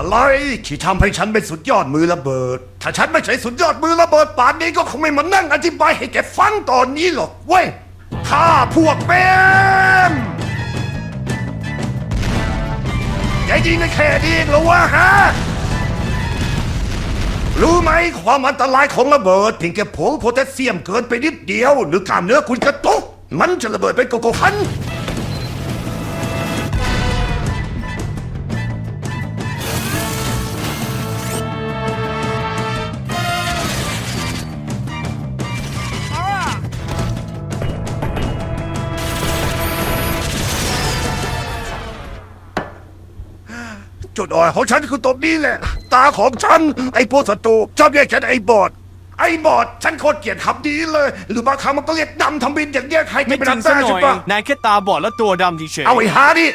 อะไรที่ทำให้ฉันเป็นสุดยอดมือระเบิด ถ้าฉันไม่ใช่สุดยอดมือระเบิดป่านนี้ก็คงไม่มานั่งอธิบายให้แกฟังตอนนี้หรอกเว้ยข้าพวกเปมแกยิงในแค่นี้เองเหรอวะฮะรู้ไหมความอันตรายของระเบิดเพียงแค่ผงโพแทสเซียมเกินไปนิดเดียว หรือกล้ามเนื้อคุณกระตุกมันจะระเบิดเป็นโกโก้คัน ดอ่อนของฉันคือตรงนี้แหละ ตาของฉัน ไอ้พวกศัตรูชอบเรียกฉันไอ้บอด ไอ้บอด ฉันโคตรเกลียดคำนี้เลย หรือบางครั้งมันก็เรียกดำทำบินอย่างเงี้ยใครจะไม่เป็นจริงนักซะได้หน่ใช่อยปะนายแค่ตาบอดและตัวดำเฉยๆเอาไอ้ฮาดิ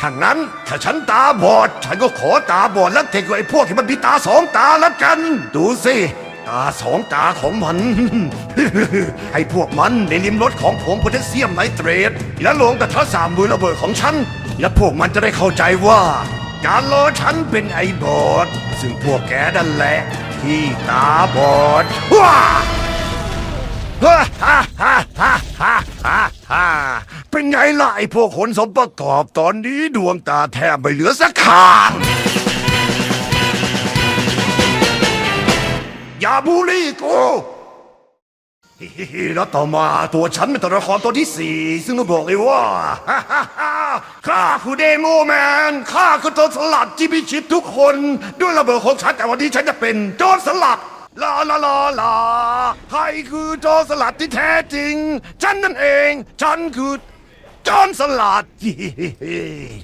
ถ้างั้นถ้าฉันตาบอด ฉันก็ขอตาบอดแล้วเทคกับไอ้พวกที่มันมีตาสองตาแล้วกัน ดูสิตาสองตาของมันไอ้พวกมันในลิมรถของผมโพแทสเซียมไนเตรตและลงกระทะสามมือระเบิดของฉัน และพวกมันจะได้เข้าใจว่า การรอฉันเป็นไอ้บอด ซึ่งพวกแกนั่นแหละที่ตาบอดว้าฮ่าฮ่าฮ่าฮ่าฮ่าฮ่าฮ่าเป็นไงล่ะไอ้พวกคนสมประกอบตอนนี้ดวงตาแทบไม่เหลือสักข้างอย่าบูลลี่กูฮิแล้วต่อมาตัวฉันเป็นตัวละครตัวที่สี่ซึ่งต้องบอกเลยว่าฮ่าฮ่าฮ่า ข้าคือเดโมแมน ข้าคือโจรสลัดที่พิชิตทุกคนด้วยระเบิดของฉันแต่วันนี้ฉันจะเป็นโจรสลัด ลาลาลาลาใครคือโจรสลัดที่แท้จริง ฉันนั่นเอง ฉันคือโจรสลัด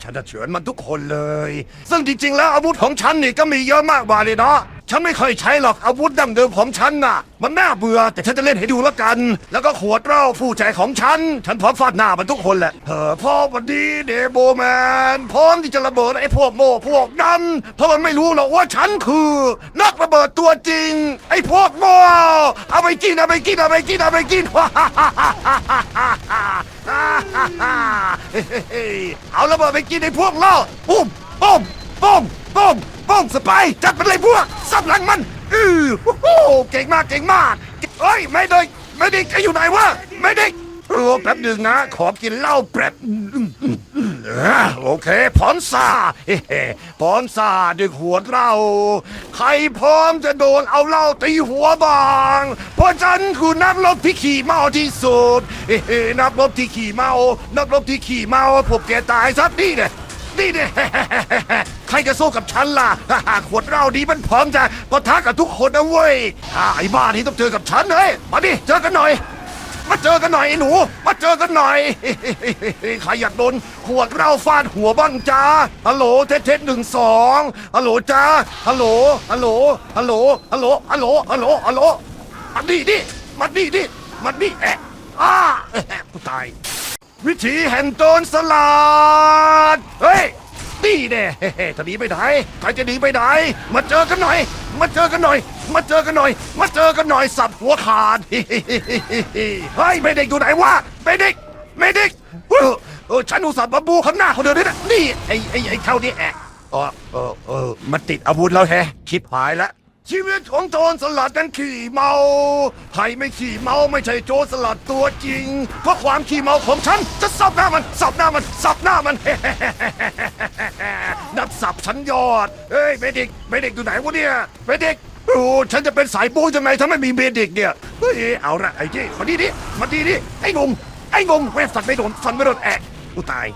ฉันจะเฉือนมันทุกคนเลย ซึ่งจริงๆ แล้วอาวุธของฉันนี่ก็มีเยอะมากมายเลยเนาะ ฉันไม่เคยใช้หรอกอาวุธดั้งเดิมของฉันน่ะ มันน่าเบื่อแต่ฉันจะเล่นให้ดูแล้วกัน แล้วก็ขวดเหล้าผู้ใจของฉัน ฉันพร้อมฟาดหน้ามันทุกคนแหละเออพ่อวันนี้เดโบแมนพร้อมที่จะระเบิดไอ้พวกโม่พวกนั้น เพราะมันไม่รู้หรอกว่าฉันคือ นักระเบิดตัวจริง ไอ้พวกโม่เอาไปกินเอาไปกินเอาไปกินเอาไปกินเอาระเบิดไปกินไอ้พวกล่อปุ้มปุ้มปุ้มปุ้ม ปุ้มสไปจัดมันเลยพวกสับหลังมันอือฮู้ฮู้เก่งมากเก่งมากเฮ้ยไม่ได้ไม่ได้แกอยู่ไหนวะไม่ได้เออแป๊บหนึ่งนะ ขอกินเหล้าแป๊บโอเคพรซาเฮ้เฮ้พรซาด้วยขวเหล้าใครพร้อมจะโดนเอาเหล้าตีหัวบาง เพราะฉันคือนักรบที่ขี่เมาที่สุดเฮ้เฮ้นักรบที่ขี่เมา นักรบที่ขี่เมาพวกแกตายซะนี่เนี่ย นี่เนี่ย ใครจะสู้กับฉันล่ะ ขวดเหล้าดีมันพร้อมจะปะทะกับทุกคนนะเว้ยอ่าไอ้บ้านี่ต้องเจอกับฉันเฮ้ยมาดิเจอกันหน่อย มาเจอกันหน่อยไอ้หนู มาเจอกันหน่อย ใครอยากโดนขวดเหล้าฟาดหัวบ้างจ้าฮัลโหลเทสเทสหนึ่งสองฮัลโหลจ้าฮัลโหลฮัลโหลฮัลโหลฮัลโหลฮัลโหลฮัลโหลฮัลโหลมันดีดิมันดีดิมันดีแอะอ้ากูตาย วิธีแห่งโจรสลัด เฮ้ย นี่แน่จะหนีไปไหนใครจะหนีไปไหน มาเจอกันหน่อย มาเจอกันหน่อย มาเจอกันหน่อย มาเจอกันหน่อยสับหัวขาด เฮ้ยไม่เด็กอยู่ไหนวะไม่เด็กไม่เด็กเออเออฉันอุตส่าห์มาบูข้างหน้าคนเดียวนี่นะนี่ไอ้ไอ้ไอ้เข้านี่แอะเออเออเออมันติดอาวุธแล้วแฮะชิบหายแล้ว ชีวิตของโจรสลัดนั้นขี่เมาใครไม่ขี่เมาไม่ใช่โจรสลัดตัวจริง เพราะความขี่เมาของฉันจะสับหน้ามันสับหน้ามันสับหน้ามัน นับสับฉันยอดเฮ้ยเมดิกเมดิกอยู่ไหนวะเนี่ยเมดิกโอ้ฉันจะเป็นสายบู๊ยังไงถ้าไม่มีเมดิกเนี่ย เฮ้ยเอาละไอ้ที่มาดีดิมาดีดิไอ้หนุ่มไอ้หนุ่มเว้ยฟันไม่โดนฟันไม่โดนแอะกูตาย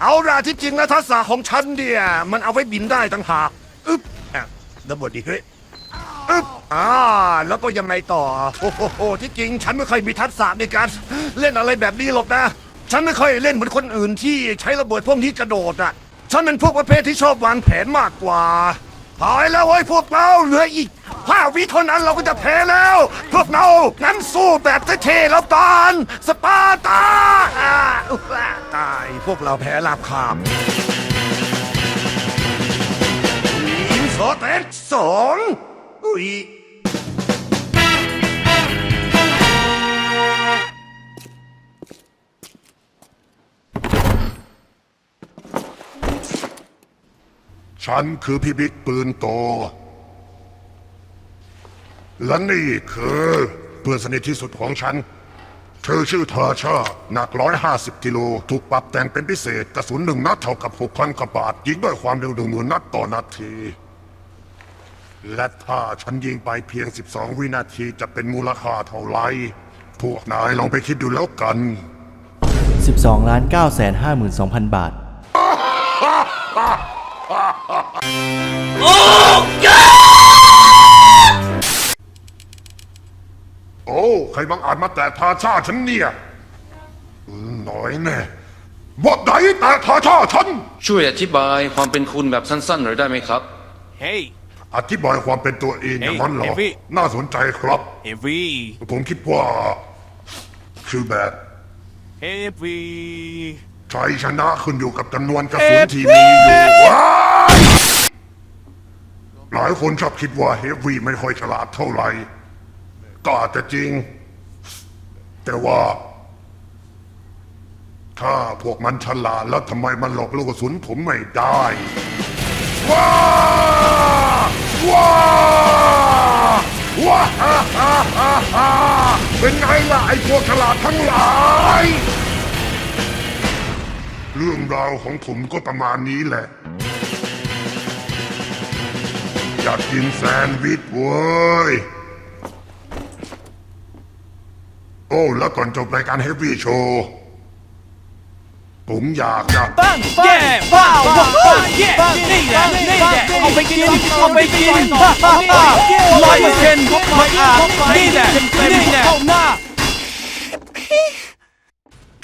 เอาละที่จริงแล้วทักษะของฉันเนี่ยมันเอาไว้บินได้ต่างหากอึ๊บอะระเบิดดิเฮ้ย อึ๊บอ่าแล้วก็ยังไงต่อ โอ้โหที่จริงฉันไม่เคยมีทักษะในการ เล่นอะไรแบบนี้หรอกนะ ฉันไม่ค่อยเล่นเหมือนคนอื่นที่ใช้ระเบิดพวกนี้กระโดดอะ ฉันเป็นพวกประเภทที่ชอบวางแผนมากกว่าหายแล้วเว้ยพวกเราเหลืออีกห้าวิเท่านั้นเราก็จะแพ้แล้ว พวกเรางั้นสู้แบบเท่ๆแล้วตอนสปาร์ตาอ่าอุ๊ยตายพวกเราแพ้ราบคาบทีมสอแตกสอง ยฉฉันคือพี่บิ๊กปืนโต และนี่คือเพื่อนสนิทที่สุดของฉัน เธอชื่อเทาชาหนักร้อยห้าสิบกิโล ถูกปรับแต่งเป็นพิเศษ กระสุนหนึ่งนัดเท่ากับหกพันกว่าบาทยิงด้วยความเร็วหนึ่งหมื่นนัดต่อนาที และถ้าฉันยิงไปเพียง 12 วินาทีจะเป็นมูลค่าเท่าไหร่พวกนายลองไปคิดดูแล้วกัน 12ล้าน9แสน52,000 บาท โอ้ ใครบังอาจมาแตะทาชาฉันเนี่ยอืมหน่อยแน่บทไหนแตะทาชาฉัน ช่วยอธิบายความเป็นคุณแบบสั้นๆหน่อยได้ไหมครับ Hey อธิบายความเป็นตัวเองอย่างนั้นเหรอเอ้ยเอวี่ น่าสนใจครับ Heavy ผมคิดว่า คือแบบ Heavy ชัยชนะขึ้นอยู่กับจำนวนกระสุนที่มีอยู่ว้ายหลายคนชอบคิดว่าเฮฟวี่ไม่ค่อยฉลาดเท่าไหร่ ก็อาจจะจริง แต่ว่า ถ้าพวกมันฉลาดแล้วทำไมมันหลบลูกกระสุนผมไม่ได้ว้า ว้าว้าฮ่าฮ่าฮ่าฮ่าเป็นไงล่ะไอ้พวกฉลาดทั้งหลาย เรื่องราวของผมก็ประมาณนี้แหละ อยากกินแซนด์วิชเว้ย โอ้ แล้วก่อนจบรายการเฮฟวี่โชว์ ผมอยากจะ Bang Yeah Wow Wow Yeah นี่แหละนี่แหละเอาไปกินเอาไปกินฮ่าฮ่าฮ่าร้อยเปอร์เซ็นต์ไม่อาจนี่แหละนี่แหละเข้าหน้า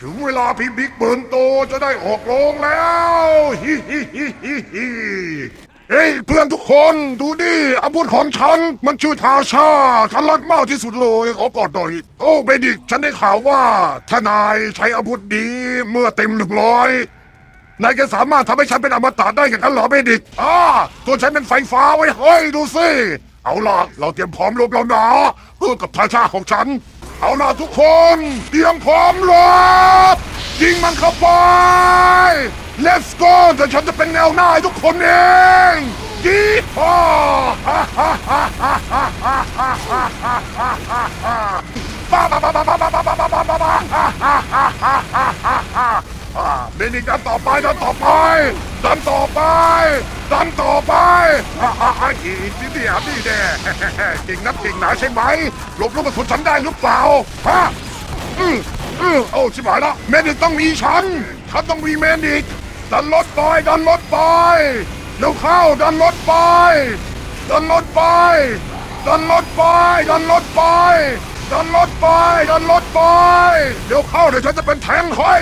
ถึงเวลาพี่บิ๊กเบิร์นโตจะได้ออกโรงแล้วฮิฮิฮิฮิฮิ เฮ้ยเพื่อนทุกคนดูดิอาวุธของฉัน มันชื่อทาชา ฉันรักมากที่สุดเลยขอกอดหน่อยโอ้เบดิกฉันได้ข่าวว่าถ้านายใช้อาวุธนี้เมื่อเต็มหนึ่งร้อยนายจะสามารถทำให้ฉันเป็นอมตะได้อย่างนั้นเหรอเบดิกอ่าตัวฉันเป็นไฟฟ้าไว้เฮ้ยดูสิเอาล่ะเราเตรียมพร้อมรบแล้วนะเพื่อกับทาชาของฉัน เอาล่ะทุกคนเตรียมพร้อมรบยิงมันเข้าไป Let's go แต่ฉันจะเป็นแนวหน้าให้ทุกคนเอง เบนิกดันต่อไปดันต่อไปดันต่อไปดันต่อไปฮ่าฮ่าฮ่าอีนี่เดียวนี่แน่เก่งนักเก่งหนาใช่ไหมหลบลูกกระสุนฉันได้หรือเปล่าฮะอืออือโอ้ชิบหายละเมดิกต้องมีฉันฉันต้องมีเมดิกดันรถไปดันรถไปเร็วเข้าดันรถไป ดันรถไป ดันรถไป ดันรถไป ดันรถไป ดันรถไป เดี๋ยวเข้าเดี๋ยวฉันจะเป็นแทงให้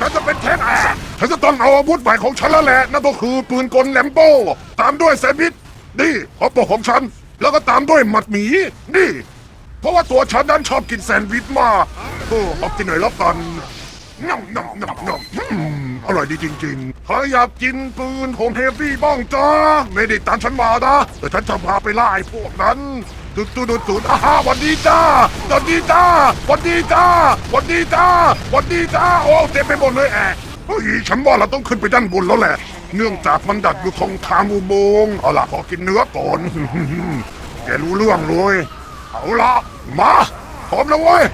ฉันจะเป็นแทงแอะฉันจะต้องเอาอาวุธใหม่ของฉันแล้วแหละนั่นก็คือปืนกลแลมโบ้ตามด้วยแซนวิชนี่ขอปกของฉัน แล้วก็ตามด้วยหมัดหมี นี่ เพราะว่าตัวฉันนั้นชอบกินแซนด์วิชมากโอ้เอากินหน่อยแล้วกันงำงำงำงำ อร่อยดีจริงๆใครอยากกินปืนโฮมเฮฟวี่บ้างจ้าไม่ได้ตามฉันมานะแต่ฉันจะพาไปล่าไอ้พวกนั้นตุดตุดตุดตุดอาฮ่าวันดีจ้าวันดีจ้าวันดีจ้าวันดีจ้าวันดีจ้าโอ้เต็มไปหมดเลยแอะเฮ้ยฉันว่าเราต้องขึ้นไปด้านบนแล้วแหละ เนื่องจากมันดักอยู่ตรงทางอุโมงค์เอาล่ะขอกินเนื้อก่อนแกรู้เรื่องเลยเอาละมาพร้อมแล้วเว้ย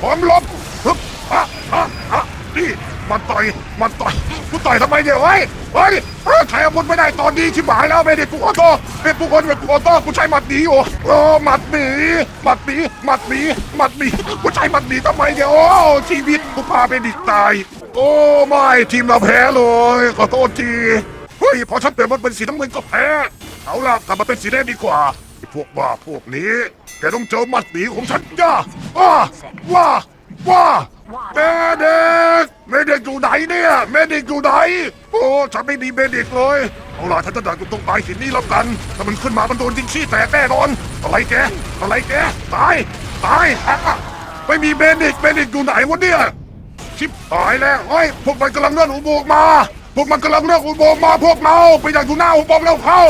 พร้อมลบฮึบอะอะอะนี่ มันต่อยมันต่อยกูต่อยทำไมเนี่ยเฮ้ยเฮ้ยเฮ้ยใช้อาวุธไม่ได้ตอนนี้ชิบหายแล้วไม่ได้กูขอโทษเป็นผู้คนเป็นกูขอโทษกูใช้หมัดหนีโอยู่โอ้หมัดหนีหมัดหนีหมัดหนีหมัดหนีกูใช้หมัดหนีทำไมเนี่ยโอ้ชีวิตกูพาไปดิตาย โอ้ไม่ทีมเราแพ้เลยขอโทษทีเฮ้ยพอฉันเปลี่ยนมันเป็นสีน้ำเงินก็แพ้เอาล่ะกลับมาเป็นสีแดงดีกว่าพวกบ้าพวกนี้แกต้องเจอหมัดหนีของฉันจ้าว้าว้าว้า เมด็กเมเด็กอยู่ไหนเนี่ย เมเด็กอยู่ไหน โอ้ฉันไม่มีเมด็กเลย เอาล่ะฉันจะดักอยู่ตรงปลายหินนี้แล้วกัน ถ้ามันขึ้นมามันโดนยิงขี้แตกแน่นอน อะไรแก อะไรแก ตาย ตายอะไม่มีเมด็กเมด็กอยู่ไหนวะเนี่ย ชิบหายแล้วเฮ้ย พวกมันกำลังเลื่อนอุโมงค์มา พวกมันกำลังเลื่อนอุโมงค์มา พวกเราไปดักอยู่หน้าอุโมงค์แล้วเข้า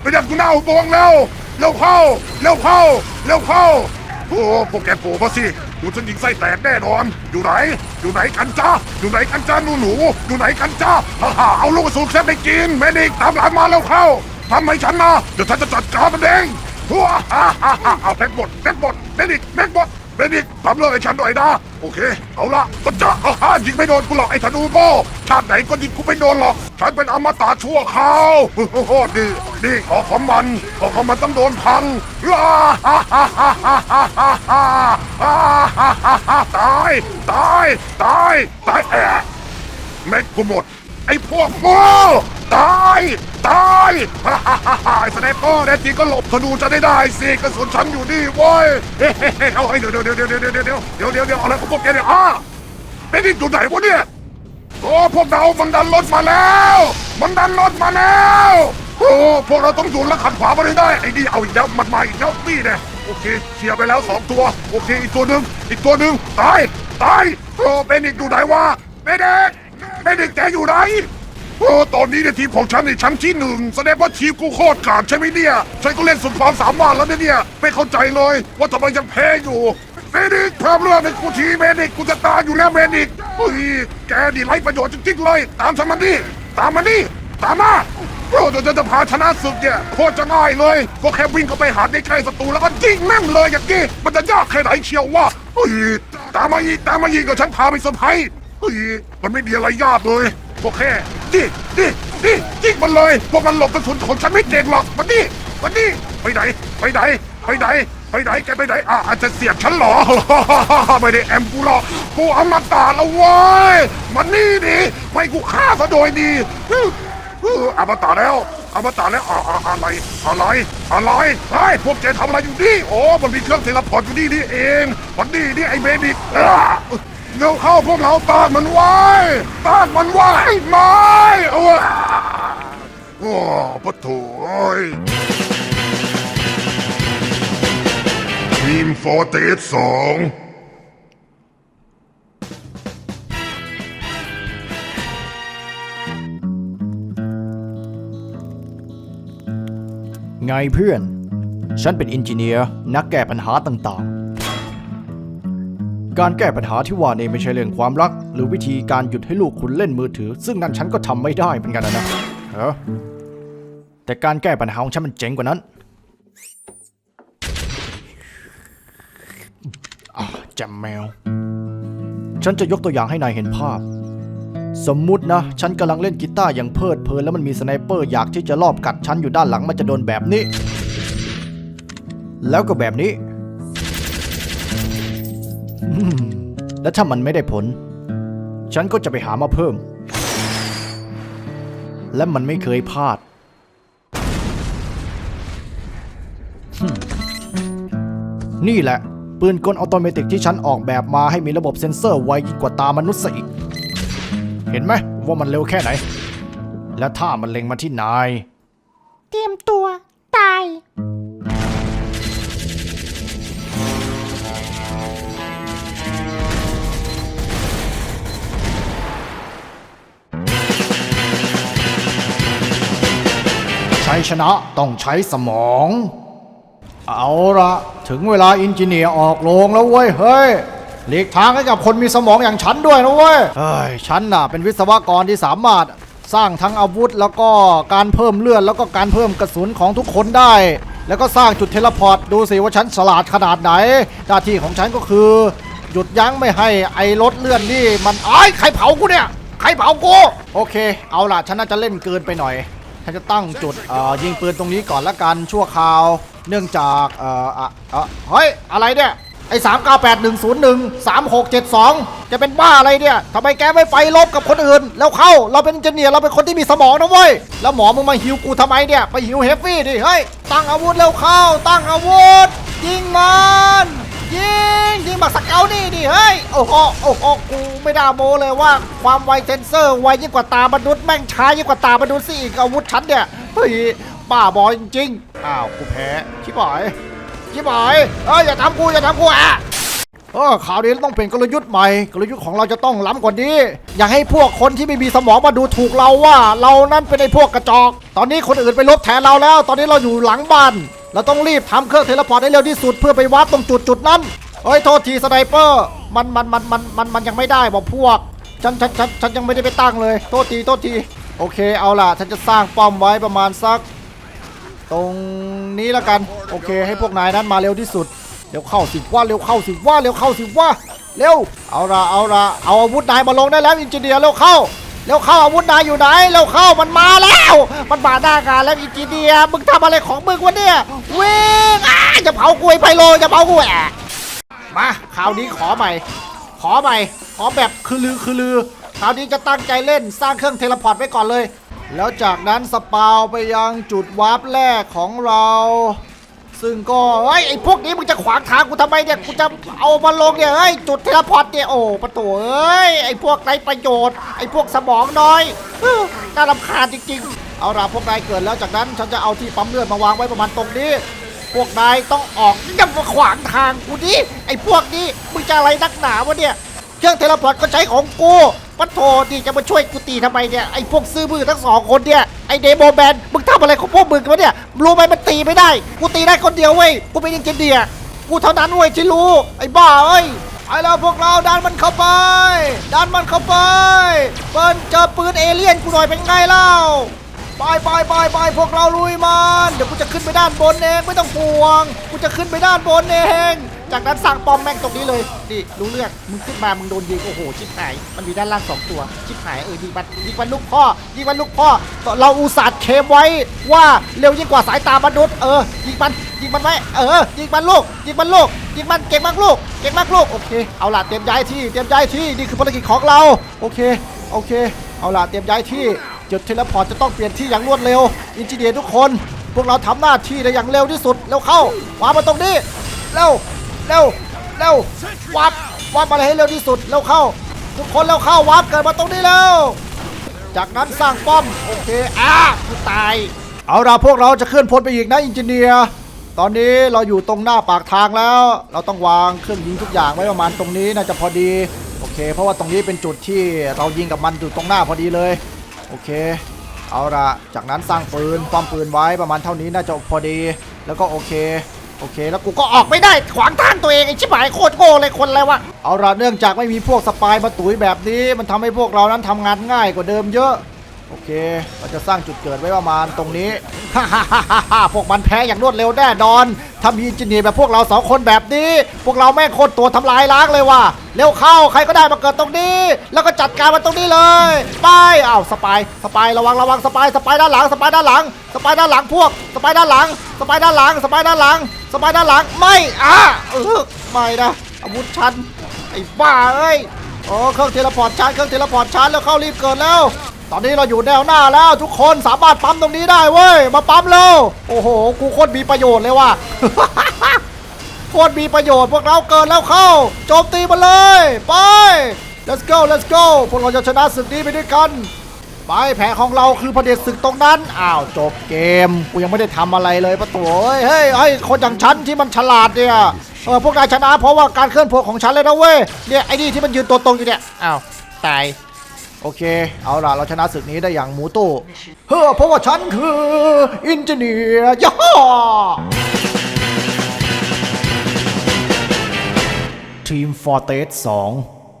ไปดักอยู่หน้าอุโมงค์แล้วเร็วเข้าเร็วเข้าเร็วเข้า โอ้พวกแกโผล่มาสิดูฉันยิงไส้แตกแน่นอน อยู่ไหน อยู่ไหนกันจ้าอยู่ไหนกันจ้าหนูหนูอยู่ไหนกันจ้าฮ่าฮ่าเอาลูกกระสุนแซมไปกินแม่ดิกตามหลังมาแล้วเข้าทำให้ฉันมาเดี๋ยวฉันจะจัดการมันเองว้าฮ่าฮ่าฮ่าเอาแม็กหมดแม็กหมดแมดิกแม็กหมดแมดิกทำเรื่องให้ฉันหน่อยนะ โอเค เอาละก็จะเอาฮ่ายิงไม่โดนกูหรอกไอ้ธนูโบ้ชาติไหนก็ยิงกูไม่โดนหรอก ฉันเป็นอมตะชั่วคราวโอ้โหดีดีขอของมัน ขอของมันต้องโดนพังว้าฮ่าฮ่าฮ่าฮ่าฮ่าฮ่าฮ่าฮ่าฮ่าฮ่าฮ่าตาย ตาย ตาย ตายแอะเม็ดกูหมด ไอ้พวกโง่ ตายตายฮ่าฮ่าฮ่าไอ้สไนเปอร์แน่จริงก็หลบธนูจะได้ได้สิกระสุนฉันอยู่นี่เว้ยเฮ้เฮ้เฮ้เอาไอ้เดี๋ยวเดี๋ยวเดี๋ยวเดี๋ยวเดี๋ยวเดี๋ยวเดี๋ยวเดี๋ยวเดี๋ยวอะไรของพวกแกเนี่ยอะเป็นที่จุดไหนวะเนี่ยโอ้พวกเรามันดันรถมาแล้ว มันดันรถมาแล้วโอ้พวกเราต้องหยุดและขัดขวางมันให้ได้ไอ้นี่เอาอีกแล้วมันมาอีกแล้วนี่เนี่ยโอเคเคลียร์ไปแล้วสองตัวโอเคอีกตัวหนึ่งอีกตัวหนึ่งตายตายโอ้เป็นอีกอยู่ไหนวะเป็นเด็กเป็นเด็กแกอยู่ไหน โอ้ตอนนี้เนี่ยทีมของฉันในชั้นที่หนึ่งแสดงว่าทีมกูโคตรขาดใช่ไหมเนี่ย ฉันก็เล่นสุดความสามารถแล้วนะเนี่ย ไม่เข้าใจเลยว่าทำไมยังแพ้อยู่เมดิกเพิ่มเลือดให้กูทีเมดิกกูจะตายอยู่แล้วเมดิกเฮ้ยแกดีไรประโยชน์จริงๆเลย ตามฉันมาดิตามมาดิตามมาโอ้เดี๋ยวจะพาชนะศึกเนี่ยโคตรจะง่ายเลย ก็แค่วิ่งเข้าไปหาใกล้ๆศัตรูแล้วก็ยิงแม่งเลยอย่างนี้มันจะยากแค่ไหนเชียววะเฮ้ยตามมาอีกตามมาอีกก็ฉันพาไปเซอร์ไพรส์เฮ้ยมันไม่มีอะไรยากเลยพวกแค่ ดิดิดิยิงมันเลยพวกมันหลบกระสุนของฉันไม่เก่งหรอกมันนี่มันนี่ไปไหน ไปไหน ไปไหน ไปไหนแกไปไหนอะอาจจะเสียบฉันเหรอ ไม่ได้แอมกูหรอกกูอมตะแล้วเว้ยมันนี่ดิไม่กูฆ่าซะโดยดีอมตะแล้วอมตะแล้วอะอะไรอะไรอะไรไอ้ยพวกแกทำอะไรอยู่นี่โอ้มันมีเครื่องเทเลพอร์ตอยู่นี่นี่เองมันนี่นี่ไอ้เบบี้ เร็วเข้าพวกเราตานมันไว้ตานมันไว้ไม่โอ้โอ้ปะโถยทีมฟร์เตสสองไงเพื่อน ฉันเป็นอินจิเนียร์นักแก้ปัญหาต่าง การแก้ปัญหาที่ว่านี่ไม่ใช่เรื่องความรัก หรือวิธีการหยุดให้ลูกคุณเล่นมือถือ ซึ่งนั่นฉันก็ทำไม่ได้เหมือนกันนะนะเออแต่การแก้ปัญหาของฉันมันเจ๋งกว่านั้นอะแจมแมว ฉันจะยกตัวอย่างให้นายเห็นภาพ สมมุตินะ ฉันกำลังเล่นกีตาร์อย่างเพลิดเพลินแล้วมันมีสไนเปอร์อยากที่จะลอบกัดฉันอยู่ด้านหลังมันจะโดนแบบนี้ แล้วก็แบบนี้ แล้วถ้ามันไม่ได้ผล ฉันก็จะไปหามาเพิ่ม และมันไม่เคยพลาด นี่แหละ ปืนกลออโตเมติกที่ฉันออกแบบมาให้มีระบบเซ็นเซอร์ไวยิ่งกว่าตามนุษย์ซะอีก เห็นไหมว่ามันเร็วแค่ไหน และถ้ามันเล็งมาที่นาย เตรียมตัว ตาย ชนะต้องใช้สมอง เอาละถึงเวลาอินจิเนียร์ออกโรงแล้วเว้ยเฮ้ยหลีกทางให้กับคนมีสมองอย่างฉันด้วยนะเว้ยเฮ้ยฉันน่ะเป็นวิศวกรที่สามารถสร้างทั้งอาวุธ แล้วก็การเพิ่มเลือดแล้วก็การเพิ่มกระสุนของทุกคนได้ แล้วก็สร้างจุดเทเลพอร์ตดูสิว่าฉันฉลาดขนาดไหน หน้าที่ของฉันก็คือ หยุดยั้งไม่ให้ไอ้รถเลื่อนนี่มันไอ้ใครเผากูเนี่ยใครเผากูโอเค เอาล่ะฉันน่าจะเล่นเกินไปหน่อย ฉันจะตั้งจุดยิงปืนตรงนี้ก่อนละกันชั่วคราว เนื่องจากเอ่อเออเฮ้ย อะไรเนี่ยไอ้สามเก้าแปดหนึ่งศูนย์หนึ่งสามหกเจ็ดสองจะเป็นบ้าอะไรเนี่ยทำไมแกไม่ไปลบกับคนอื่น แล้วเข้าเราเป็นเจเนียร์เราเป็นคนที่มีสมองนะเว้ย แล้วหมอมึงมาหิวกูทำไมเนี่ย ไปหิวเฮฟวี่ดิ เฮ้ย ตั้งอาวุธแล้วเข้า ตั้งอาวุธยิงมัน ยิงยิงบักสเกลนี่ดิเฮ้ยโอ้โหโอ้โหกูไม่ได้โมเลยว่าความไวเซนเซอร์ไวยิ่งกว่าตามนุษย์แม่งช้ายิ่งกว่าตามนุษย์สิอีกอาวุธฉันเนี่ยเฮ้ยบ้าบอจริงๆอ้าวกูแพ้ชิบหายชิบหายเอ้ยอย่าทำกูอย่าทำกูอะ เออข่าวนี้ต้องเป็นกลยุทธ์ใหม่ กลยุทธ์ของเราจะต้องล้ำกว่านี้ อย่าให้พวกคนที่ไม่มีสมองมาดูถูกเราว่า เรานั่นเป็นไอ้พวกกระจอก ตอนนี้คนอื่นไปลบแทนเราแล้ว ตอนนี้เราอยู่หลังบ้าน เราต้องรีบทำเครื่องเทเลพอร์ตให้เร็วที่สุดเพื่อไปวัดตรงจุดจุดนั้นเฮ้ยโทษทีสไนเปอร์ มันมันมันมันมันมันยังไม่ได้บอกพวก ฉันฉันฉันฉันยังไม่ได้ไปตั้งเลย โทษทีโทษที โอเคเอาล่ะ ฉันจะสร้างป้อมไว้ประมาณสัก ตรงนี้แล้วกัน โอเค ให้พวกนายนั้นมาเร็วที่สุด เร็วเข้าสิว่าเร็วเข้าสิว่าเร็วเข้าสิว่าเร็วเอาละเอาละเอาอาวุธนายมาลงได้แล้วอินจิเนียร์เร็วเข้าเร็วเข้าอาวุธนายอยู่ไหนเร็วเข้ามันมาแล้ว มันมาหน้างานแล้วอินจิเนียร์มึงทำอะไรของมึงวะเนี่ยวิ่งอะจะเผากุยไพโลจะเผากุยอะมาคราวนี้ขอใหม่ ขอใหม่ ขอแบบคือลือคือลือคราวนี้จะตั้งใจเล่นสร้างเครื่องเทเลพอร์ตไว้ก่อนเลย แล้วจากนั้นสปาวไปยังจุดวาร์ปแรกของเรา ซึ่งก็เฮ้ยไอ้พวกนี้มึงจะขวางทางกูทำไมเนี่ยกูจะเอามาลงเนี่ยเฮ้ยจุดเทเลพอร์ตเนี่ยโอ้ประตูเอ้ยไอ้พวกไรประโยชน์ไอ้พวกสมองน้อยน่ารำคาญจริงๆ เอาล่ะพวกนายเกิดแล้วจากนั้นฉันจะเอาที่ปั๊มเลือดมาวางไว้ประมาณตรงนี้ พวกนายต้องออกอย่ามาขวางทางกูดิไอ้พวกนี้มึงจะอะไรนักหนาวะเนี่ยเครื่องเทเลพอร์ตก็ใช้ของกูปัโถดีจะมาช่วยกูตีทำไมเนี่ยไอ้พวกซื้อมือทั้งสองคนเนี่ย ไอเดโมแบนมึงทำอะไรของพวกมึงวะเนี่ยรู้ไหมมันตีไม่ได้ กูตีได้คนเดียวเว้ย กูเป็นยิงเจนเดียร์กูเท่านั้นเว้ยที่รู้ ไอ้บ้าเอ้ยไปแล้วพวกเราดันมันเข้าไป ดันมันเข้าไป เปิ้ลเจอปืนเอเลี่ยนกูหน่อยเป็นไงเล่าไปไปไปไปพวกเราลุยมัน เดี๋ยวกูจะขึ้นไปด้านบนเองไม่ต้องห่วง กูจะขึ้นไปด้านบนเอง จากนั้นสั่งปอมแม่งตรงนี้เลยนี่รู้เรื่องมึงขึ้นมามึงโดนยิงโอ้โหชิบหายมันมีด้านล่างสองตัวชิบหายเออยิงมันยิงมันลูกพ่อยิงมันลูกพ่อเราอุตส่าห์เคมไว้ว่าเร็วยิ่งกว่าสายตามนุษย์เออยิงมันยิงมันไว้เออยิงมันลูกยิงมันลูกยิงมันเก่งมากลูกเก่งมากลูกโอเคเอาล่ะเตรียมย้ายที่เตรียมย้ายที่นี่คือภารกิจของเราโอเคโอเค เอาล่ะเตรียมย้ายที่จุดเทเลพอร์ตจะต้องเปลี่ยนที่อย่างรวดเร็วอินจิเนียร์ทุกคน พวกเราทำหน้าที่ได้อย่างเร็วที่สุดเร็วเข้าวามาตรงนี้เร็ว เร็วเร็ววับวับมาเลยให้เร็วที่สุดเร็วเข้า ทุกคนเร็วเข้าวับเกิดมาตรงนี้เร็วจากนั้นสร้างป้อมโอเคอะกูตาย เอาล่ะพวกเราจะเคลื่อนพลไปอีกนะอินจิเนียร์ตอนนี้เราอยู่ตรงหน้าปากทางแล้ว เราต้องวางเครื่องยิงทุกอย่างไว้ประมาณตรงนี้น่าจะพอดีโอเค เพราะว่าตรงนี้เป็นจุดที่เรายิงกับมันอยู่ตรงหน้าพอดีเลยโอเค เอาละจากนั้นสร้างปืนความปืนไว้ประมาณเท่านี้น่าจะพอดี แล้วก็โอเค โอเค แล้วกูก็ออกไม่ได้ขวางทางตัวเองไอ้ชิบหายโคตรโง่เลยคนอะไรวะเอาละเนื่องจากไม่มีพวกสปายมาตุ๋ยแบบนี้ มันทำให้พวกเรานั้นทำงานง่ายกว่าเดิมเยอะโอเค เราจะสร้างจุดเกิดไว้ประมาณตรงนี้ ฮ่าฮ่าฮ่าฮ่าฮ่าพวกมันแพ้อย่างรวดเร็วแน่นอน ถ้ามีอินจิเนียร์แบบพวกเราสองคนแบบนี้ พวกเราแม่งโคตรตัวทำลายล้างเลยว่ะเร็วเข้าใครก็ได้มาเกิดตรงนี้ แล้วก็จัดการมันตรงนี้เลยไปอ้าวสปายสปายระวังระวังสปายสปายด้านหลังสปายด้านหลังสปายด้านหลังพวกสปายด้านหลังสปายด้านหลังสปายด้านหลังสปายด้านหลังไม่อะเออไม่นะอาวุธชันไอ้บ้าเอ้ยโอ้เครื่องเทเลพอร์ตชาร์จเครื่องเทเลพอร์ตชาร์จแล้วเข้ารีบเกิดแล้ว ตอนนี้เราอยู่แนวหน้าแล้วทุกคนสามารถปั๊มตรงนี้ได้เว้ย มาปั๊มเร็วโอ้โห กูโคตรมีประโยชน์เลยว่ะ โคตรมีประโยชน์พวกเราเกินแล้วเข้า โจมตีมาเลย ไป let's go let's go พวกเราจะชนะศึกนี้ไปด้วยกัน ไปแผนของเราคือประเด็จศึกตรงนั้น อ้าวจบเกม กูยังไม่ได้ทำอะไรเลยปะตัวเฮ้ยเฮ้ยเฮ้ยคนอย่างฉันที่มันฉลาดเนี่ย เออพวกนายชนะเพราะว่าการเคลื่อนพลของฉันเลยนะเว้ย เนี่ยไอ้นี่ที่มันยืนตัวตรงอยู่เนี่ย อ้าวตาย โอเค เอาล่ะ เราชนะศึกนี้ได้อย่างหมูตู้เฮ้อเพราะว่าฉันคืออินเจเนียร์ย่าทีมฟอร์เตสสอง